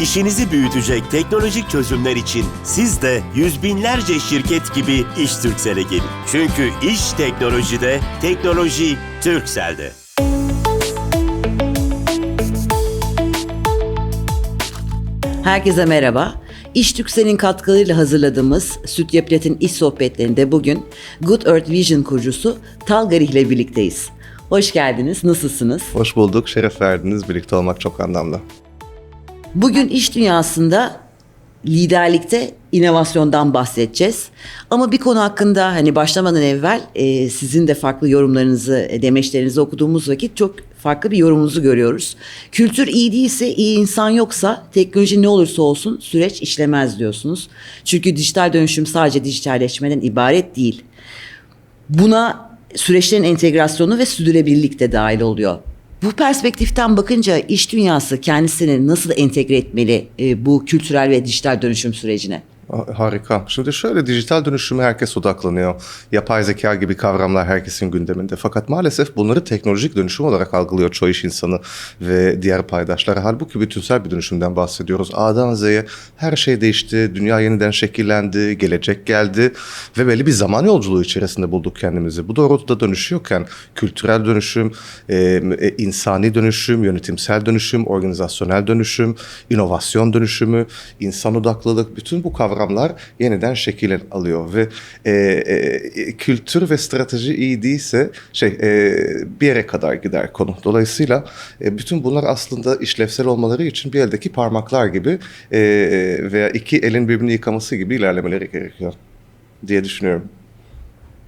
İşinizi büyütecek teknolojik çözümler için siz de yüz binlerce şirket gibi İş Türksel'e gelin. Çünkü iş teknolojide, teknoloji Türksel'de. Herkese merhaba. İş Türksel'in katkılarıyla hazırladığımız Süt Yaplet'in iş sohbetlerinde bugün Good Earth Vision kurucusu Talgarih ile birlikteyiz. Hoş geldiniz, nasılsınız? Hoş bulduk, şeref verdiniz. Birlikte olmak çok anlamlı. Bugün iş dünyasında liderlikte inovasyondan bahsedeceğiz. Ama bir konu hakkında hani başlamadan evvel e, sizin de farklı yorumlarınızı, e, demeçlerinizi okuduğumuz vakit çok farklı bir yorumunuzu görüyoruz. Kültür iyi değilse, iyi insan yoksa teknoloji ne olursa olsun süreç işlemez diyorsunuz. Çünkü dijital dönüşüm sadece dijitalleşmeden ibaret değil. Buna süreçlerin entegrasyonu ve sürdürülebilirlik de dahil oluyor. Bu perspektiften bakınca iş dünyası kendisini nasıl entegre etmeli e, bu kültürel ve dijital dönüşüm sürecine? Harika. Şimdi şöyle dijital dönüşüme herkes odaklanıyor. Yapay zeka gibi kavramlar herkesin gündeminde. Fakat maalesef bunları teknolojik dönüşüm olarak algılıyor çoğu iş insanı ve diğer paydaşlar. Halbuki bütünsel bir dönüşümden bahsediyoruz. A'dan Z'ye her şey değişti. Dünya yeniden şekillendi. Gelecek geldi. Ve belli bir zaman yolculuğu içerisinde bulduk kendimizi. Bu doğrultuda dönüşüyorken kültürel dönüşüm, e, e, insani dönüşüm, yönetimsel dönüşüm, organizasyonel dönüşüm, inovasyon dönüşümü, insan odaklılık bütün bu kavramlar kavramlar yeniden şekil alıyor ve e, e, kültür ve strateji iyi değilse şey e, bir yere kadar gider konu. Dolayısıyla e, bütün bunlar aslında işlevsel olmaları için bir eldeki parmaklar gibi e, veya iki elin birbirini yıkaması gibi ilerlemeleri gerekiyor diye düşünüyorum.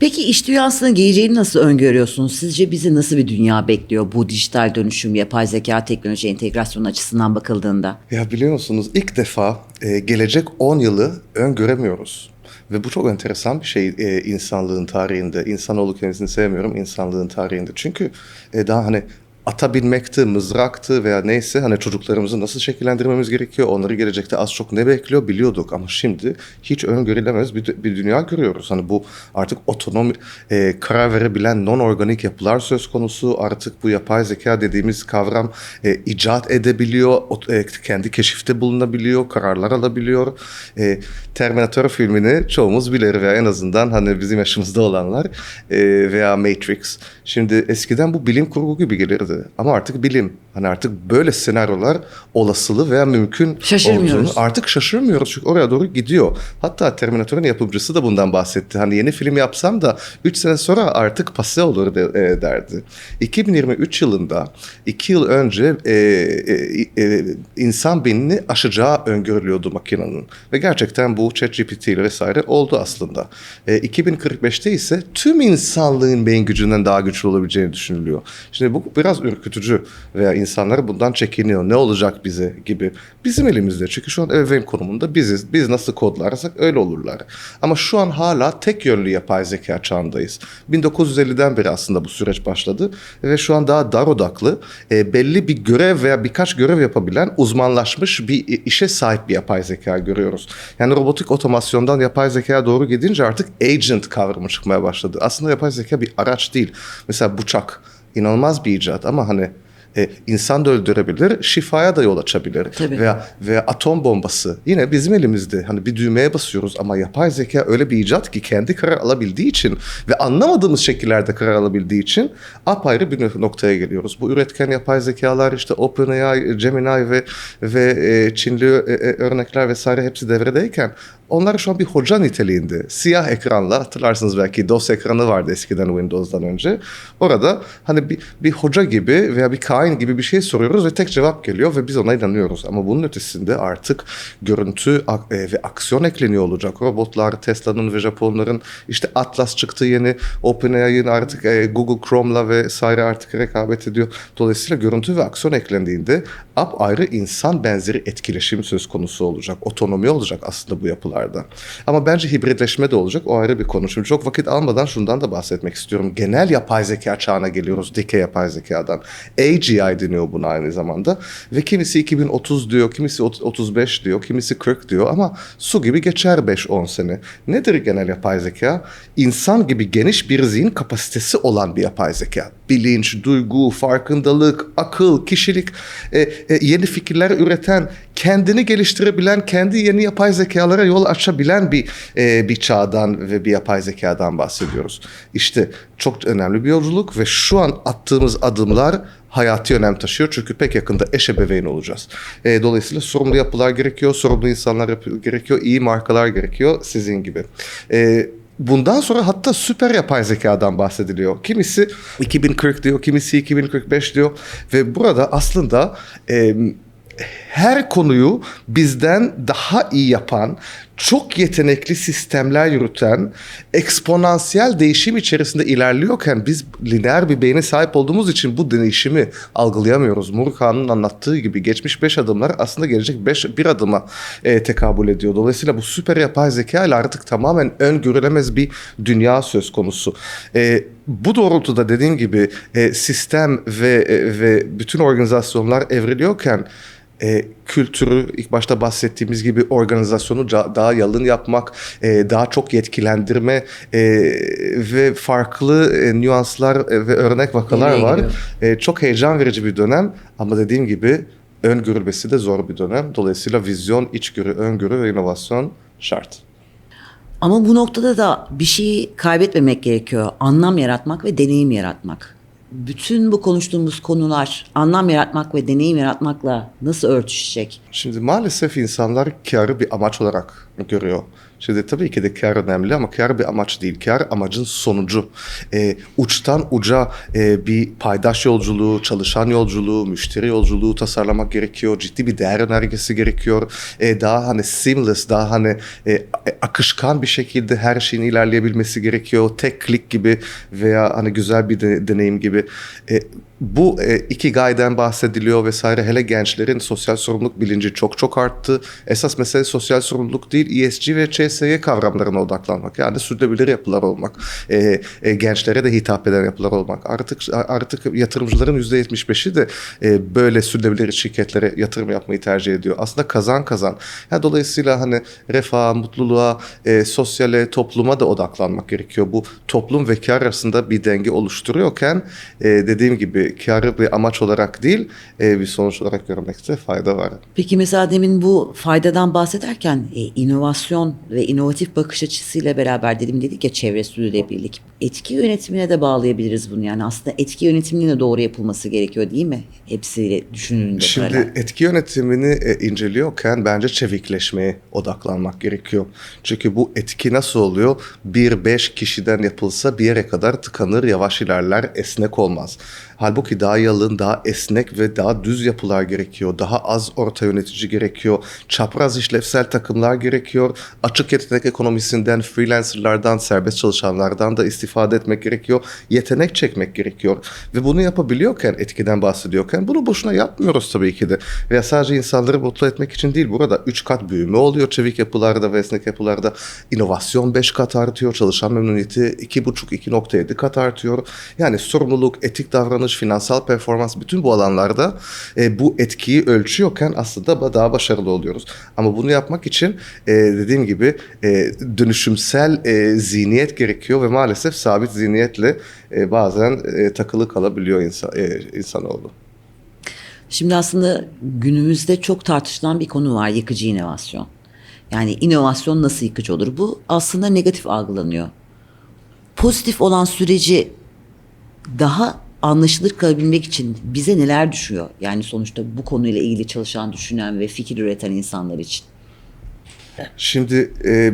Peki iş dünyasının geleceğini nasıl öngörüyorsunuz? Sizce bizi nasıl bir dünya bekliyor bu dijital dönüşüm, yapay zeka, teknoloji entegrasyonu açısından bakıldığında? Ya biliyor musunuz ilk defa e, gelecek 10 yılı öngöremiyoruz. Ve bu çok enteresan bir şey e, insanlığın tarihinde. İnsanoğlu kendisini sevmiyorum insanlığın tarihinde. Çünkü e, daha hani ata binmekti, mızraktı veya neyse hani çocuklarımızı nasıl şekillendirmemiz gerekiyor, onları gelecekte az çok ne bekliyor biliyorduk ama şimdi hiç öngörülemez bir, bir dünya görüyoruz. Hani bu artık otonom e, karar verebilen non-organik yapılar söz konusu. Artık bu yapay zeka dediğimiz kavram e, icat edebiliyor, e, kendi keşifte bulunabiliyor, kararlar alabiliyor. E, Terminator filmini çoğumuz bilir veya en azından hani bizim yaşımızda olanlar e, veya Matrix. Şimdi eskiden bu bilim kurgu gibi gelirdi ama artık bilim. Hani artık böyle senaryolar olasılı veya mümkün olduğunu artık şaşırmıyoruz. Çünkü oraya doğru gidiyor. Hatta Terminator'un yapımcısı da bundan bahsetti. Hani yeni film yapsam da 3 sene sonra artık pase olur de, e, derdi. 2023 yılında 2 yıl önce e, e, e, insan beynini aşacağı öngörülüyordu makinenin. Ve gerçekten bu ChatGPT ile vesaire oldu aslında. E, 2045'te ise tüm insanlığın beyin gücünden daha güçlü olabileceğini düşünülüyor. Şimdi bu biraz ürkütücü veya insanlar bundan çekiniyor. Ne olacak bize gibi. Bizim elimizde. Çünkü şu an ebeveyn konumunda biziz. Biz nasıl kodlarsak öyle olurlar. Ama şu an hala tek yönlü yapay zeka çağındayız. 1950'den beri aslında bu süreç başladı. Ve şu an daha dar odaklı, e, belli bir görev veya birkaç görev yapabilen uzmanlaşmış bir işe sahip bir yapay zeka görüyoruz. Yani robotik otomasyondan yapay zekaya doğru gidince artık agent kavramı çıkmaya başladı. Aslında yapay zeka bir araç değil. Mesela bıçak inanılmaz bir icat ama hani e, insan da öldürebilir, şifaya da yol açabilir. Tabii. Veya veya atom bombası yine bizim elimizde. Hani bir düğmeye basıyoruz ama yapay zeka öyle bir icat ki kendi karar alabildiği için ve anlamadığımız şekillerde karar alabildiği için apayrı bir noktaya geliyoruz. Bu üretken yapay zekalar işte OpenAI, Gemini ve ve e, Çinli e, e, örnekler vesaire hepsi devredeyken onlar şu an bir hoca niteliğinde. Siyah ekranla hatırlarsınız belki DOS ekranı vardı eskiden Windows'dan önce. Orada hani bir, bir hoca gibi veya bir kain gibi bir şey soruyoruz ve tek cevap geliyor ve biz ona inanıyoruz. Ama bunun ötesinde artık görüntü e, ve aksiyon ekleniyor olacak. Robotlar, Tesla'nın ve Japonların işte Atlas çıktı yeni. OpenAI'ın artık e, Google Chrome'la vesaire artık rekabet ediyor. Dolayısıyla görüntü ve aksiyon eklendiğinde ayrı insan benzeri etkileşim söz konusu olacak. Otonomi olacak aslında bu yapılarda. Ama bence hibritleşme de olacak. O ayrı bir konu. Şimdi çok vakit almadan şundan da bahsetmek istiyorum. Genel yapay zeka çağına geliyoruz. Dikey yapay zekadan. Age AGI deniyor buna aynı zamanda. Ve kimisi 2030 diyor, kimisi ot- 35 diyor, kimisi 40 diyor ama su gibi geçer 5-10 sene. Nedir genel yapay zeka? İnsan gibi geniş bir zihin kapasitesi olan bir yapay zeka. Bilinç, duygu, farkındalık, akıl, kişilik, e, e, yeni fikirler üreten, kendini geliştirebilen, kendi yeni yapay zekalara yol açabilen bir e, bir çağdan ve bir yapay zekadan bahsediyoruz. İşte çok önemli bir yolculuk ve şu an attığımız adımlar hayati önem taşıyor. Çünkü pek yakında eş ebeveyn olacağız. E, dolayısıyla sorumlu yapılar gerekiyor, sorumlu insanlar gerekiyor, iyi markalar gerekiyor sizin gibi. E, Bundan sonra hatta süper yapay zekadan bahsediliyor. Kimisi 2040 diyor, kimisi 2045 diyor ve burada aslında e, her konuyu bizden daha iyi yapan, çok yetenekli sistemler yürüten, eksponansiyel değişim içerisinde ilerliyorken biz lineer bir beyne sahip olduğumuz için bu değişimi algılayamıyoruz. Murkan'ın anlattığı gibi geçmiş 5 adımlar aslında gelecek 5 bir adıma e, tekabül ediyor. Dolayısıyla bu süper yapay zeka ile artık tamamen öngörülemez bir dünya söz konusu. E, bu doğrultuda dediğim gibi e, sistem ve e, ve bütün organizasyonlar evriliyorken e, kültürü ilk başta bahsettiğimiz gibi organizasyonu daha yalın yapmak, e, daha çok yetkilendirme e, ve farklı e, nüanslar e, ve örnek vakalar Nereye var. gidiyor? E, çok heyecan verici bir dönem ama dediğim gibi öngörülmesi de zor bir dönem. Dolayısıyla vizyon, içgörü, öngörü ve inovasyon şart. Ama bu noktada da bir şeyi kaybetmemek gerekiyor. Anlam yaratmak ve deneyim yaratmak. Bütün bu konuştuğumuz konular anlam yaratmak ve deneyim yaratmakla nasıl örtüşecek? Şimdi maalesef insanlar karı bir amaç olarak görüyor. Şimdi tabii ki de kar önemli ama kar bir amaç değil. Kar amacın sonucu. Ee, uçtan uca e, bir paydaş yolculuğu, çalışan yolculuğu, müşteri yolculuğu tasarlamak gerekiyor. Ciddi bir değer önergesi gerekiyor. Ee, daha hani seamless, daha hani e, akışkan bir şekilde her şeyin ilerleyebilmesi gerekiyor. Tek klik gibi veya hani güzel bir de- deneyim gibi. E, bu e, iki gayden bahsediliyor vesaire. Hele gençlerin sosyal sorumluluk bilinci çok çok arttı. Esas mesele sosyal sorumluluk değil, ESG ve CSG kavramlarına odaklanmak. Yani sürdürülebilir yapılar olmak, e, e, gençlere de hitap eden yapılar olmak. Artık artık yatırımcıların %75'i de e, böyle sürdürülebilir şirketlere yatırım yapmayı tercih ediyor. Aslında kazan kazan. Ya dolayısıyla hani refaha, mutluluğa, e, sosyale, topluma da odaklanmak gerekiyor. Bu toplum ve kar arasında bir denge oluşturuyorken e, dediğim gibi karı bir amaç olarak değil e, bir sonuç olarak görmekte fayda var. Peki mesela demin bu faydadan bahsederken e, inovasyon ve inovatif bakış açısıyla beraber dedim dedik ya çevre sürdürülebilirlik. Etki yönetimine de bağlayabiliriz bunu. Yani aslında etki yönetiminin de doğru yapılması gerekiyor değil mi? Hepsiyle düşünülünce Şimdi paralel. etki yönetimini e, inceliyorken bence çevikleşmeye odaklanmak gerekiyor. Çünkü bu etki nasıl oluyor? Bir beş kişiden yapılsa bir yere kadar tıkanır, yavaş ilerler, esnek olmaz. Halbuki daha yalın, daha esnek ve daha düz yapılar gerekiyor. Daha az orta yönetici gerekiyor. Çapraz işlevsel takımlar gerekiyor. Açık yetenek ekonomisinden, freelancerlardan, serbest çalışanlardan da istifade etmek gerekiyor. Yetenek çekmek gerekiyor. Ve bunu yapabiliyorken, etkiden bahsediyorken bunu boşuna yapmıyoruz tabii ki de. Veya sadece insanları mutlu etmek için değil. Burada 3 kat büyüme oluyor çevik yapılarda ve esnek yapılarda. İnovasyon 5 kat artıyor. Çalışan memnuniyeti 2,5-2,7 kat artıyor. Yani sorumluluk, etik davranış, finansal performans bütün bu alanlarda e, bu etkiyi ölçüyorken aslında daha başarılı oluyoruz. Ama bunu yapmak için e, dediğim gibi e, dönüşümsel e, zihniyet gerekiyor ve maalesef sabit zihniyetle e, bazen e, takılı kalabiliyor insan, e, insanoğlu. Şimdi aslında günümüzde çok tartışılan bir konu var yıkıcı inovasyon. Yani inovasyon nasıl yıkıcı olur? Bu aslında negatif algılanıyor. Pozitif olan süreci daha anlaşılır kalabilmek için bize neler düşüyor? Yani sonuçta bu konuyla ilgili çalışan, düşünen ve fikir üreten insanlar için. Şimdi e,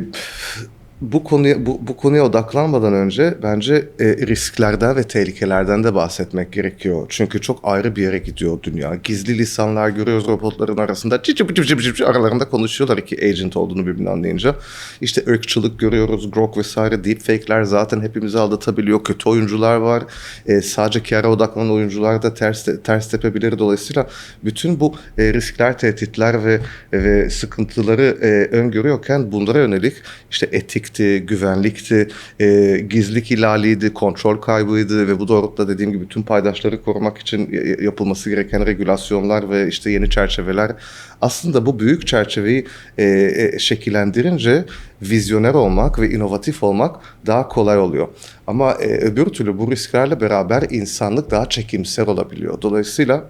bu konuya bu, bu konuya odaklanmadan önce bence e, risklerden ve tehlikelerden de bahsetmek gerekiyor. Çünkü çok ayrı bir yere gidiyor dünya. Gizli lisanlar görüyoruz robotların arasında. Çı çı çı çı aralarında konuşuyorlar iki agent olduğunu birbirini anlayınca. İşte ırkçılık görüyoruz, grok vesaire, deepfake'ler zaten hepimizi aldatabiliyor. Kötü oyuncular var. E, sadece kâra odaklanan oyuncular da ters ters tepebilir. Dolayısıyla bütün bu e, riskler, tehditler ve ve sıkıntıları e, öngörüyorken bunlara yönelik işte etik etikti, güvenlikti, e, gizlilik ihlaliydi, kontrol kaybıydı ve bu doğrultuda dediğim gibi tüm paydaşları korumak için yapılması gereken regülasyonlar ve işte yeni çerçeveler aslında bu büyük çerçeveyi e, e, şekillendirince vizyoner olmak ve inovatif olmak daha kolay oluyor. Ama e, öbür türlü bu risklerle beraber insanlık daha çekimser olabiliyor. Dolayısıyla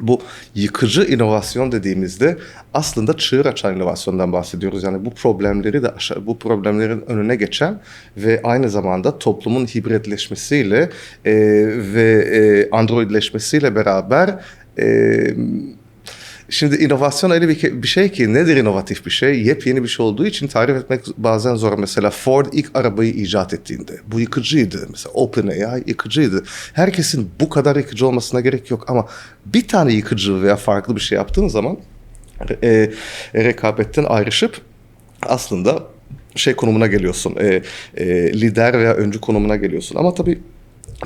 bu yıkıcı inovasyon dediğimizde aslında çığır açan inovasyondan bahsediyoruz. Yani bu problemleri de aşağı, bu problemlerin önüne geçen ve aynı zamanda toplumun hibritleşmesiyle e, ve e, androidleşmesiyle beraber e, Şimdi inovasyon öyle bir, bir şey ki nedir inovatif bir şey? Yepyeni bir şey olduğu için tarif etmek bazen zor. Mesela Ford ilk arabayı icat ettiğinde bu yıkıcıydı. Mesela OpenAI yıkıcıydı. Herkesin bu kadar yıkıcı olmasına gerek yok ama bir tane yıkıcı veya farklı bir şey yaptığın zaman e, rekabetten ayrışıp aslında şey konumuna geliyorsun. E, e, lider veya öncü konumuna geliyorsun. Ama tabii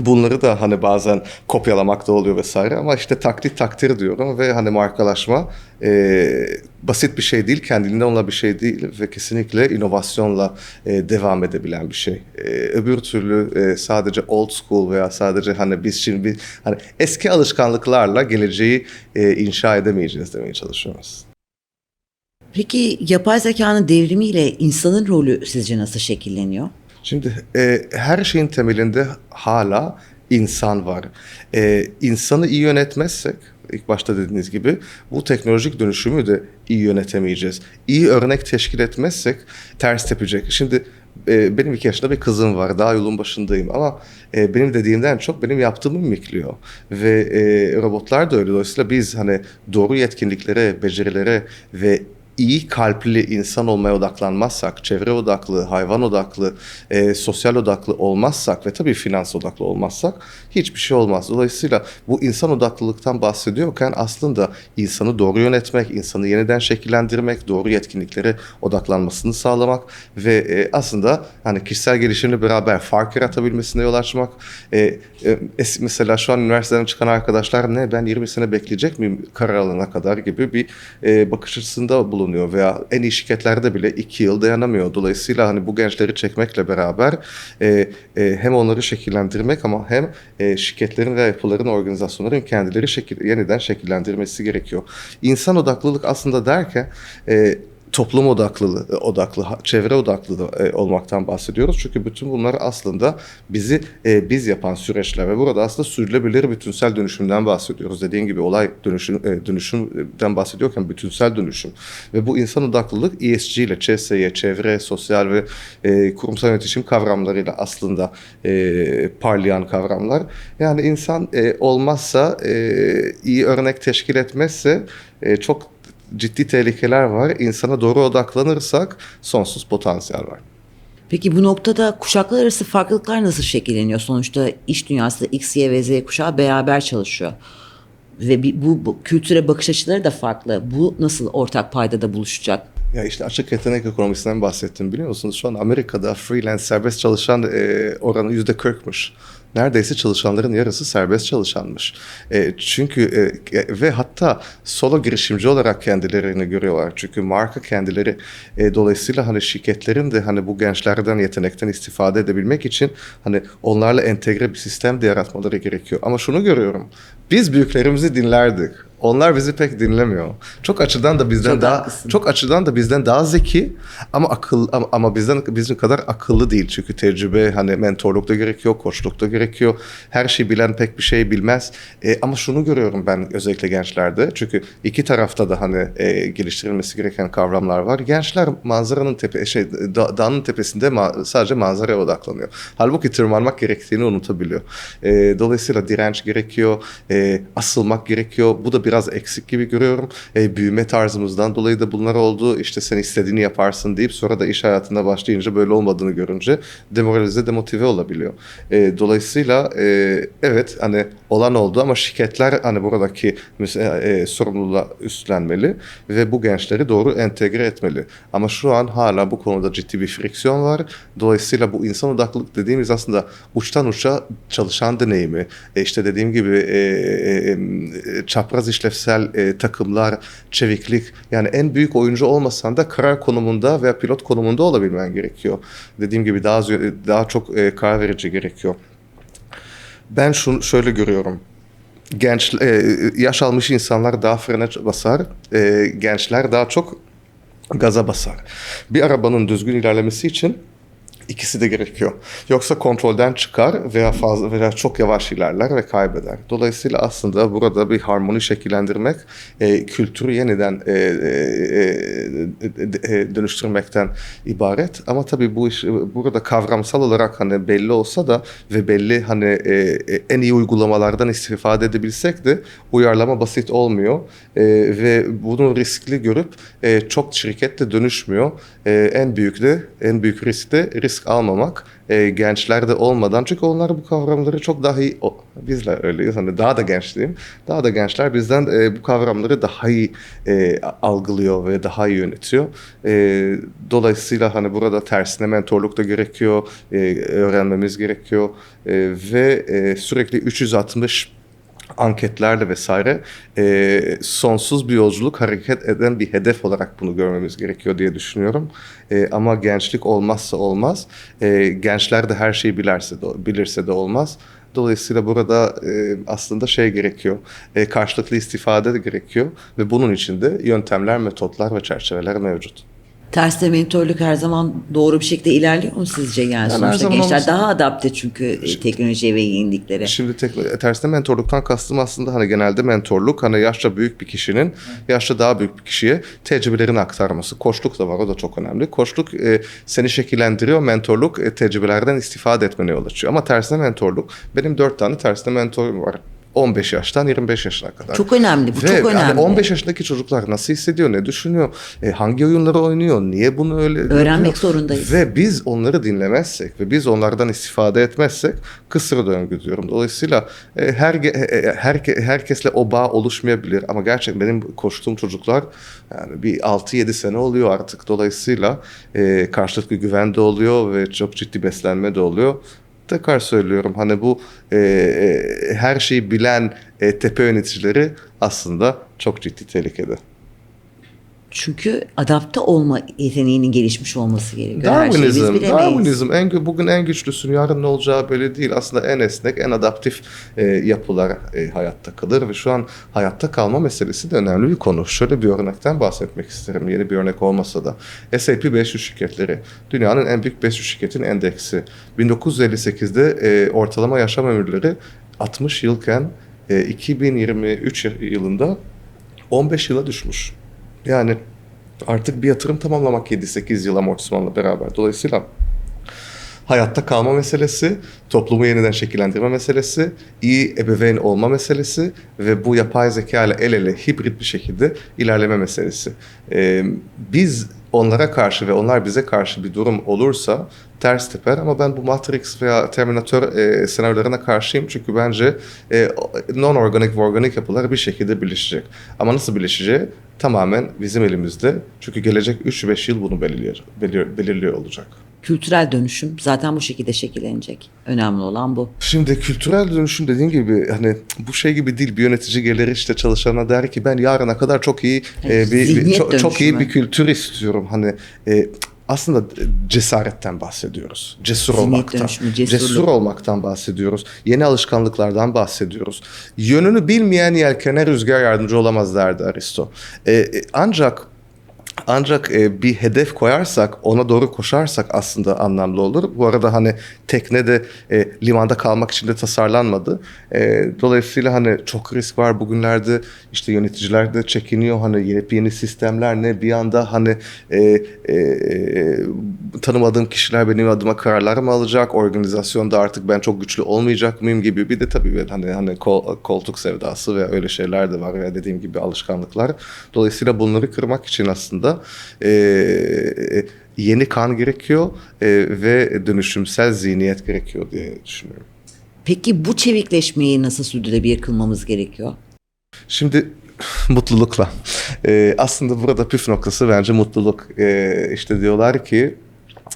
Bunları da hani bazen kopyalamak da oluyor vesaire ama işte taklit takdir diyorum ve hani markalaşma e, basit bir şey değil, kendiliğinden olan bir şey değil ve kesinlikle inovasyonla e, devam edebilen bir şey. E, öbür türlü e, sadece old school veya sadece hani biz şimdi bir, hani eski alışkanlıklarla geleceği e, inşa edemeyeceğiz demeye çalışıyoruz. Peki yapay zekanın devrimiyle insanın rolü sizce nasıl şekilleniyor? Şimdi e, her şeyin temelinde hala insan var. E, insanı iyi yönetmezsek, ilk başta dediğiniz gibi bu teknolojik dönüşümü de iyi yönetemeyeceğiz. İyi örnek teşkil etmezsek ters tepecek. Şimdi e, benim iki yaşında bir kızım var. Daha yolun başındayım ama e, benim dediğimden çok benim yaptığımı mimikliyor. Ve e, robotlar da öyle. Dolayısıyla biz hani doğru yetkinliklere, becerilere ve iyi kalpli insan olmaya odaklanmazsak, çevre odaklı, hayvan odaklı, e, sosyal odaklı olmazsak ve tabii finans odaklı olmazsak hiçbir şey olmaz. Dolayısıyla bu insan odaklılıktan bahsediyorken aslında insanı doğru yönetmek, insanı yeniden şekillendirmek, doğru yetkinliklere odaklanmasını sağlamak ve e, aslında hani kişisel gelişimle beraber fark yaratabilmesine yol açmak. E, e, es- mesela şu an üniversiteden çıkan arkadaşlar ne ben 20 sene bekleyecek miyim karar alana kadar gibi bir e, bakış açısında bulunuyor veya en iyi şirketlerde bile 2 yıl dayanamıyor. Dolayısıyla hani bu gençleri çekmekle beraber e, e, hem onları şekillendirmek ama hem e, şirketlerin ve yapıların, organizasyonların kendileri şekil, yeniden şekillendirmesi gerekiyor. İnsan odaklılık aslında derken e, toplum odaklı, odaklı, çevre odaklı da, e, olmaktan bahsediyoruz. Çünkü bütün bunlar aslında bizi e, biz yapan süreçler ve burada aslında sürdürülebilir bütünsel dönüşümden bahsediyoruz. Dediğim gibi olay dönüşüm e, dönüşümden bahsediyorken bütünsel dönüşüm ve bu insan odaklılık ESG ile ÇSY, çevre, sosyal ve e, kurumsal iletişim kavramlarıyla aslında e, parlayan kavramlar. Yani insan e, olmazsa e, iyi örnek teşkil etmezse e, çok ciddi tehlikeler var. İnsana doğru odaklanırsak sonsuz potansiyel var. Peki bu noktada kuşaklar arası farklılıklar nasıl şekilleniyor? Sonuçta iş dünyasında X, Y ve Z kuşağı beraber çalışıyor. Ve bu, bu kültüre bakış açıları da farklı. Bu nasıl ortak paydada buluşacak? Ya işte açık yetenek ekonomisinden bahsettim biliyor musunuz? Şu an Amerika'da freelance serbest çalışan e, oranı yüzde kırkmış. Neredeyse çalışanların yarısı serbest çalışanmış. E, çünkü e, ve hatta solo girişimci olarak kendilerini görüyorlar. Çünkü marka kendileri e, dolayısıyla hani şirketlerin de hani bu gençlerden yetenekten istifade edebilmek için hani onlarla entegre bir sistem de yaratmaları gerekiyor. Ama şunu görüyorum. Biz büyüklerimizi dinlerdik. Onlar bizi pek dinlemiyor. Çok açıdan da bizden Çok daha haklısın. çok açıdan da bizden daha zeki ama akıl ama, ama bizden bizim kadar akıllı değil. Çünkü tecrübe hani mentorluk da gerekiyor, koçluk da gerekiyor. Her şeyi bilen pek bir şey bilmez. E, ama şunu görüyorum ben özellikle gençlerde. Çünkü iki tarafta da hani e, geliştirilmesi gereken kavramlar var. Gençler manzaranın tepe şey da, dağın tepesinde ma- sadece manzaraya odaklanıyor. Halbuki tırmanmak gerektiğini unutabiliyor. E, dolayısıyla direnç gerekiyor, e, asılmak gerekiyor. Bu da biraz eksik gibi görüyorum. E, büyüme tarzımızdan dolayı da bunlar oldu. İşte sen istediğini yaparsın deyip sonra da iş hayatına başlayınca böyle olmadığını görünce demoralize, demotive olabiliyor. E, dolayısıyla e, evet hani olan oldu ama şirketler hani buradaki mesela, e, sorumluluğa üstlenmeli ve bu gençleri doğru entegre etmeli. Ama şu an hala bu konuda ciddi bir friksiyon var. Dolayısıyla bu insan odaklılık dediğimiz aslında uçtan uça çalışan deneyimi, e, işte dediğim gibi e, e, e, çapraz işler işlevsel e, takımlar, çeviklik. Yani en büyük oyuncu olmasan da karar konumunda veya pilot konumunda olabilmen gerekiyor. Dediğim gibi daha daha çok e, karar verici gerekiyor. Ben şunu şöyle görüyorum. Genç e, yaş almış insanlar daha frene basar, e, gençler daha çok gaza basar. Bir arabanın düzgün ilerlemesi için ikisi de gerekiyor. Yoksa kontrolden çıkar veya fazla veya çok yavaş ilerler ve kaybeder. Dolayısıyla aslında burada bir harmoni şekillendirmek, e, kültürü yeniden e, e, e, e, dönüştürmekten ibaret. Ama tabii bu iş burada kavramsal olarak hani belli olsa da ve belli hani e, e, en iyi uygulamalardan istifade edebilsek de uyarlama basit olmuyor E, ve bunu riskli görüp e, çok şirket de dönüşmüyor. E, en büyük de en büyük risk de risk almamak. E, gençlerde olmadan çünkü onlar bu kavramları çok daha iyi bizler öyleyiz hani daha da genç diyeyim. Daha da gençler bizden e, bu kavramları daha iyi e, algılıyor ve daha iyi yönetiyor. E, dolayısıyla hani burada tersine mentorluk da gerekiyor, e, öğrenmemiz gerekiyor E, ve e, sürekli 360 anketlerle vesaire e, sonsuz bir yolculuk hareket eden bir hedef olarak bunu görmemiz gerekiyor diye düşünüyorum. E, ama gençlik olmazsa olmaz. E, gençler de her şeyi bilirse de, bilirse de olmaz. Dolayısıyla burada e, aslında şey gerekiyor, e, karşılıklı istifade de gerekiyor ve bunun için de yöntemler, metotlar ve çerçeveler mevcut. Terste mentorluk her zaman doğru bir şekilde ilerliyor mu sizce? Yani her sonuçta gençler olmasın. daha adapte çünkü e, teknolojiye ve yeniliklere. Şimdi tek, tersine mentorluktan kastım aslında hani genelde mentorluk hani yaşça büyük bir kişinin yaşça daha büyük bir kişiye tecrübelerini aktarması. Koçluk da var o da çok önemli. Koçluk e, seni şekillendiriyor. Mentorluk e, tecrübelerden istifade etmene yol açıyor. Ama tersine mentorluk benim dört tane tersine mentorum var. 15 yaştan 25 yaşına kadar. Çok önemli, bu Ve çok önemli. 15 yaşındaki çocuklar nasıl hissediyor, ne düşünüyor, e, hangi oyunları oynuyor, niye bunu öyle Öğrenmek yapıyor? zorundayız. Ve biz onları dinlemezsek ve biz onlardan istifade etmezsek kısır döngü diyorum. Dolayısıyla e, her e, herke, herkesle o bağ oluşmayabilir ama gerçekten benim koştuğum çocuklar yani bir 6-7 sene oluyor artık. Dolayısıyla e, karşılıklı güven de oluyor ve çok ciddi beslenme de oluyor. Tekrar söylüyorum hani bu e, e, her şeyi bilen e, tepe yöneticileri aslında çok ciddi tehlikede. Çünkü adapte olma yeteneğinin gelişmiş olması gerekiyor. Darwinizm. Darwinizm en, gü- bugün en güçlüsün, yarın ne olacağı belli değil. Aslında en esnek, en adaptif e, yapılar e, hayatta kalır ve şu an hayatta kalma meselesi de önemli bir konu. Şöyle bir örnekten bahsetmek isterim, yeni bir örnek olmasa da. S&P 500 şirketleri, dünyanın en büyük 500 şirketin endeksi. 1958'de e, ortalama yaşam ömürleri 60 yılken e, 2023 yılında 15 yıla düşmüş. Yani artık bir yatırım tamamlamak 7-8 yıl amortismanla beraber. Dolayısıyla hayatta kalma meselesi, toplumu yeniden şekillendirme meselesi, iyi ebeveyn olma meselesi ve bu yapay zeka ile el ele hibrit bir şekilde ilerleme meselesi. Ee, biz onlara karşı ve onlar bize karşı bir durum olursa ters teper ama ben bu Matrix veya Terminator e, senaryolarına karşıyım çünkü bence e, non-organik ve organik yapılar bir şekilde birleşecek. Ama nasıl birleşeceği tamamen bizim elimizde. Çünkü gelecek 3-5 yıl bunu belirliyor, belir, belirliyor olacak. Kültürel dönüşüm zaten bu şekilde şekillenecek. Önemli olan bu. Şimdi kültürel dönüşüm dediğin gibi hani bu şey gibi değil bir yönetici gelir işte çalışana der ki ben yarına kadar çok iyi e, bir, bir- çok, çok iyi bir kültür istiyorum. Hani e, aslında cesaretten bahsediyoruz. Cesur Zihniyet olmaktan. dönüşümü. Cesur olmaktan bahsediyoruz. Yeni alışkanlıklardan bahsediyoruz. Yönünü bilmeyen yelkene rüzgar yardımcı olamaz derdi Aristo. E, e, ancak ancak e, bir hedef koyarsak, ona doğru koşarsak aslında anlamlı olur. Bu arada hani tekne de e, limanda kalmak için de tasarlanmadı. E, dolayısıyla hani çok risk var bugünlerde. işte yöneticiler de çekiniyor. Hani yepyeni sistemler ne bir anda hani e, e, e, tanımadığım kişiler benim adıma kararlar mı alacak? Organizasyonda artık ben çok güçlü olmayacak mıyım gibi bir de tabii hani hani kol- koltuk sevdası ve öyle şeyler de var ve dediğim gibi alışkanlıklar. Dolayısıyla bunları kırmak için aslında e, yeni kan gerekiyor e, ve dönüşümsel zihniyet gerekiyor diye düşünüyorum. Peki bu çevikleşmeyi nasıl sürdürülebilir kılmamız gerekiyor? Şimdi mutlulukla. E, aslında burada püf noktası bence mutluluk. E, işte diyorlar ki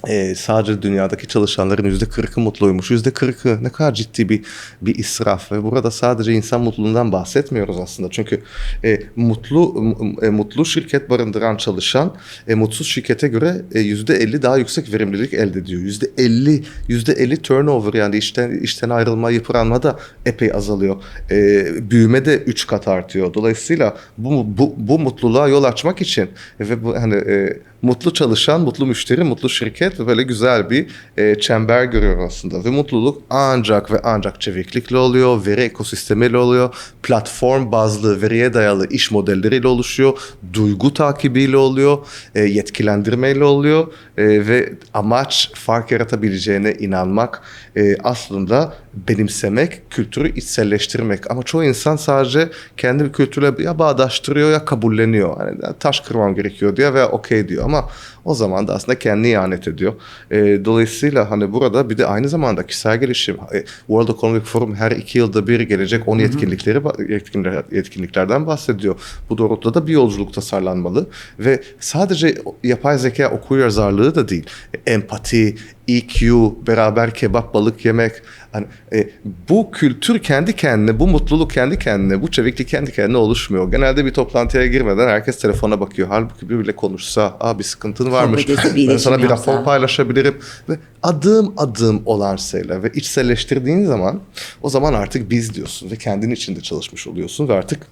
e, sadece dünyadaki çalışanların yüzde kırkı mutluymuş. Yüzde kırkı ne kadar ciddi bir bir israf ve burada sadece insan mutluluğundan bahsetmiyoruz aslında. Çünkü e, mutlu e, mutlu şirket barındıran çalışan e, mutsuz şirkete göre e, yüzde elli daha yüksek verimlilik elde ediyor. Yüzde elli yüzde elli turnover yani işten işten ayrılma, yıpranma da epey azalıyor. E, büyüme de üç kat artıyor. Dolayısıyla bu bu, bu mutluluğa yol açmak için ve bu hani e, mutlu çalışan, mutlu müşteri, mutlu şirket ve böyle güzel bir e, çember görüyor aslında. Ve mutluluk ancak ve ancak çeviklikle oluyor, veri ekosistemiyle oluyor, platform bazlı veriye dayalı iş modelleriyle oluşuyor, duygu takibiyle oluyor, e, yetkilendirmeyle oluyor e, ve amaç fark yaratabileceğine inanmak e, aslında benimsemek, kültürü içselleştirmek. Ama çoğu insan sadece kendi bir kültürle ya bağdaştırıyor ya kabulleniyor. Hani taş kırmam gerekiyor diyor veya okey diyor ama o zaman da aslında kendini ihanet ediyor. E, dolayısıyla hani burada bir de aynı zamanda kişisel gelişim, e, World Economic Forum her iki yılda bir gelecek 10 yetkinlikleri yetkinlikler, yetkinliklerden bahsediyor. Bu doğrultuda da bir yolculuk tasarlanmalı ve sadece yapay zeka okur yazarlığı da değil. Empati, EQ, beraber kebap balık yemek. Hani, e, bu kültür kendi kendine, bu mutluluk kendi kendine, bu çeviklik kendi kendine oluşmuyor. Genelde bir toplantıya girmeden herkes telefona bakıyor. Halbuki birbiriyle konuşsa, Aa, bir sıkıntın varmış. Ben sana bir rapor paylaşabilirim. Ve adım adım olan şeyler ve içselleştirdiğin zaman o zaman artık biz diyorsun ve kendin içinde çalışmış oluyorsun ve artık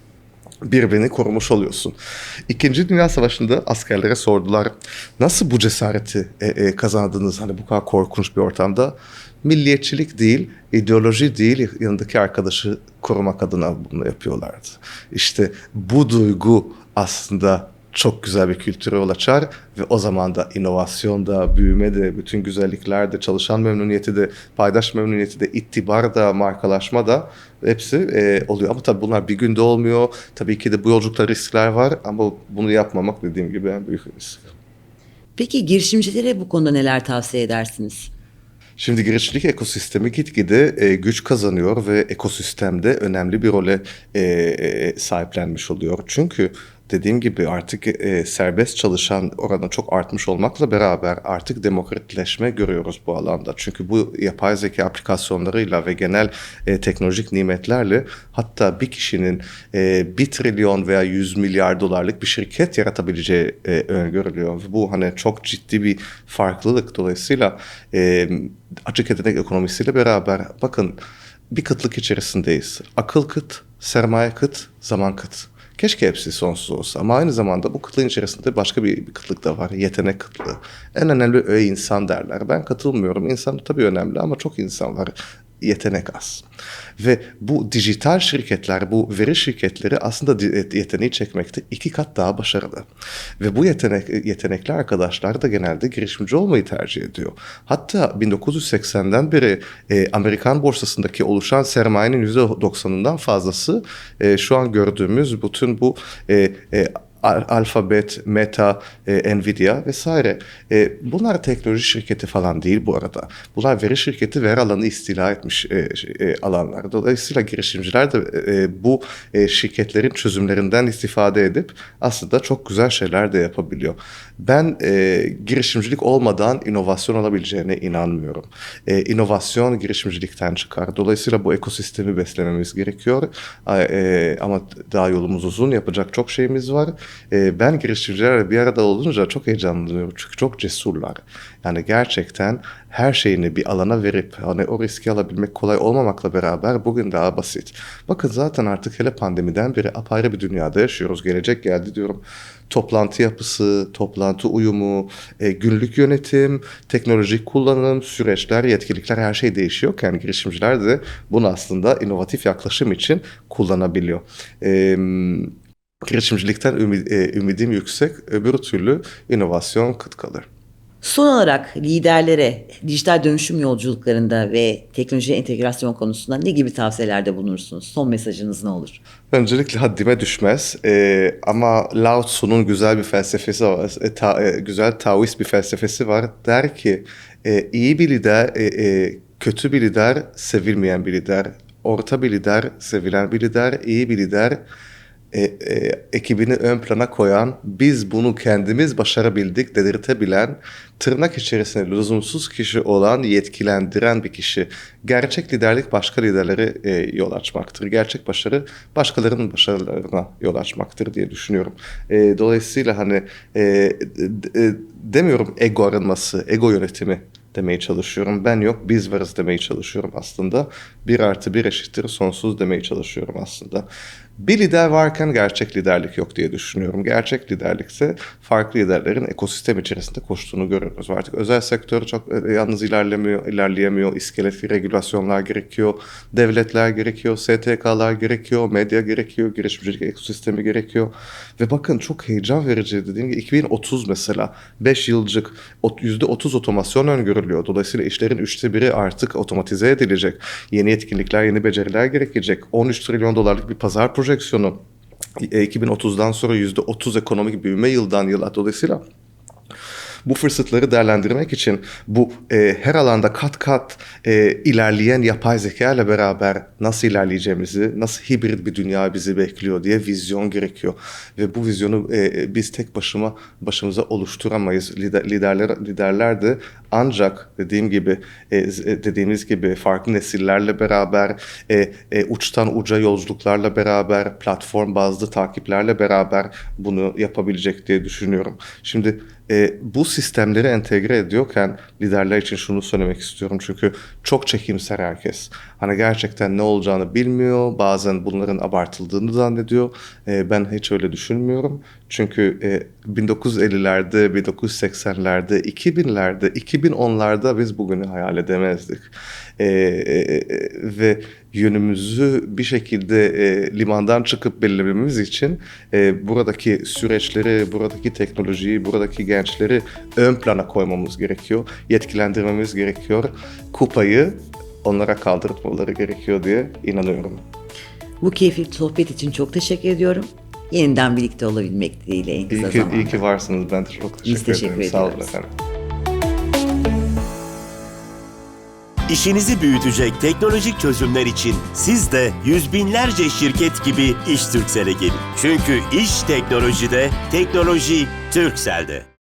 birbirini korumuş oluyorsun. İkinci Dünya Savaşı'nda askerlere sordular nasıl bu cesareti e, e, kazandınız hani bu kadar korkunç bir ortamda? Milliyetçilik değil, ideoloji değil yanındaki arkadaşı korumak adına bunu yapıyorlardı. İşte bu duygu aslında çok güzel bir kültüre yol açar ve o zaman da inovasyon da, büyüme de, bütün güzellikler de, çalışan memnuniyeti de, paydaş memnuniyeti de, ittibar da, markalaşma da hepsi e, oluyor. Ama tabii bunlar bir günde olmuyor. Tabii ki de bu yolculukta riskler var ama bunu yapmamak dediğim gibi en büyük risk. Peki girişimcilere bu konuda neler tavsiye edersiniz? Şimdi girişimcilik ekosistemi gitgide e, güç kazanıyor ve ekosistemde önemli bir role e, e, sahiplenmiş oluyor. Çünkü dediğim gibi artık e, serbest çalışan oranı çok artmış olmakla beraber artık demokratikleşme görüyoruz bu alanda. Çünkü bu yapay zeka aplikasyonlarıyla ve genel e, teknolojik nimetlerle hatta bir kişinin e, 1 trilyon veya 100 milyar dolarlık bir şirket yaratabileceği e, öngörülüyor. Bu hani çok ciddi bir farklılık. Dolayısıyla e, açık yetenek ekonomisiyle beraber bakın bir kıtlık içerisindeyiz. Akıl kıt, sermaye kıt, zaman kıt. Keşke hepsi sonsuz olsa ama aynı zamanda bu kıtlığın içerisinde başka bir, bir kıtlık da var. Yetenek kıtlığı. En önemli öğe insan derler. Ben katılmıyorum. İnsan tabii önemli ama çok insan var. Yetenek az. Ve bu dijital şirketler, bu veri şirketleri aslında di- yeteneği çekmekte iki kat daha başarılı. Ve bu yetenek, yetenekli arkadaşlar da genelde girişimci olmayı tercih ediyor. Hatta 1980'den beri e, Amerikan borsasındaki oluşan sermayenin %90'ından fazlası e, şu an gördüğümüz bütün bu e, e, Alphabet, Meta, e, Nvidia vesaire. E, bunlar teknoloji şirketi falan değil bu arada. Bunlar veri şirketi veri alanı istila etmiş e, e, alanlar. Dolayısıyla girişimciler de e, bu e, şirketlerin çözümlerinden istifade edip aslında çok güzel şeyler de yapabiliyor. Ben e, girişimcilik olmadan inovasyon olabileceğine inanmıyorum. E, inovasyon girişimcilikten çıkar. Dolayısıyla bu ekosistemi beslememiz gerekiyor. E, ama daha yolumuz uzun. Yapacak çok şeyimiz var. E, ben girişimcilerle bir arada olunca çok heyecanlanıyorum. Çünkü çok cesurlar. Yani gerçekten her şeyini bir alana verip hani o riski alabilmek kolay olmamakla beraber bugün daha basit. Bakın zaten artık hele pandemiden beri apayrı bir dünyada yaşıyoruz. Gelecek geldi diyorum. Toplantı yapısı, toplantı uyumu, e, günlük yönetim, teknolojik kullanım, süreçler, yetkilikler her şey değişiyorken girişimciler de bunu aslında inovatif yaklaşım için kullanabiliyor. E, girişimcilikten ümid, e, ümidim yüksek, öbür türlü inovasyon kıt kalır. Son olarak liderlere dijital dönüşüm yolculuklarında ve teknoloji entegrasyon konusunda ne gibi tavsiyelerde bulunursunuz? Son mesajınız ne olur? Öncelikle haddime düşmez Ee, ama Lao Tzu'nun güzel bir felsefesi var, e, ta- e, güzel Taoist bir felsefesi var. Der ki e, iyi bir lider, e, e, kötü bir lider, sevilmeyen bir lider, orta bir lider, sevilen bir lider, iyi bir lider, e, e, ekibini ön plana koyan, biz bunu kendimiz başarabildik dedirtebilen, tırnak içerisinde lüzumsuz kişi olan, yetkilendiren bir kişi. Gerçek liderlik başka liderlere e, yol açmaktır. Gerçek başarı başkalarının başarılarına yol açmaktır diye düşünüyorum. E, dolayısıyla hani e, e, demiyorum ego arınması, ego yönetimi demeye çalışıyorum. Ben yok biz varız demeye çalışıyorum aslında. Bir artı bir eşittir sonsuz demeye çalışıyorum aslında. Bir lider varken gerçek liderlik yok diye düşünüyorum. Gerçek liderlikse farklı liderlerin ekosistem içerisinde koştuğunu görüyoruz. Artık özel sektör çok e, yalnız ilerlemiyor, ilerleyemiyor. İskelet regülasyonlar gerekiyor, devletler gerekiyor, STK'lar gerekiyor, medya gerekiyor, girişimcilik ekosistemi gerekiyor. Ve bakın çok heyecan verici dediğim gibi 2030 mesela 5 yılcık ot- %30 otomasyon öngörülüyor. Dolayısıyla işlerin üçte biri artık otomatize edilecek. Yeni yetkinlikler, yeni beceriler gerekecek. 13 trilyon dolarlık bir pazar projeksiyonu. E, 2030'dan sonra %30 ekonomik büyüme yıldan yıla. Dolayısıyla bu fırsatları değerlendirmek için bu e, her alanda kat kat e, ilerleyen yapay zeka ile beraber nasıl ilerleyeceğimizi, nasıl hibrit bir dünya bizi bekliyor diye vizyon gerekiyor. Ve bu vizyonu e, biz tek başıma başımıza oluşturamayız. Lider, liderler liderler de ancak dediğim gibi e, e, dediğimiz gibi farklı nesillerle beraber e, e, uçtan uca yolculuklarla beraber platform bazlı takiplerle beraber bunu yapabilecek diye düşünüyorum. Şimdi e, bu sistemleri entegre ediyorken liderler için şunu söylemek istiyorum çünkü çok çekimser herkes. Hani gerçekten ne olacağını bilmiyor, bazen bunların abartıldığını zannediyor. E, ben hiç öyle düşünmüyorum. Çünkü e, 1950'lerde, 1980'lerde, 2000'lerde, 2010'larda biz bugünü hayal edemezdik. E, e, e, ve yönümüzü bir şekilde e, limandan çıkıp belirlememiz için e, buradaki süreçleri, buradaki teknolojiyi, buradaki gençleri ön plana koymamız gerekiyor. Yetkilendirmemiz gerekiyor. Kupayı onlara kaldırtmaları gerekiyor diye inanıyorum. Bu keyifli sohbet için çok teşekkür ediyorum. Yeniden birlikte olabilmek dileğiyle en kısa İyi ki, zamanda. iyi ki varsınız. Ben de çok teşekkür, Biz teşekkür ederim. Sağ olun ediyoruz. efendim. İşinizi büyütecek teknolojik çözümler için siz de yüz binlerce şirket gibi İş Türksel'e gelin. Çünkü iş teknolojide, teknoloji Türksel'de.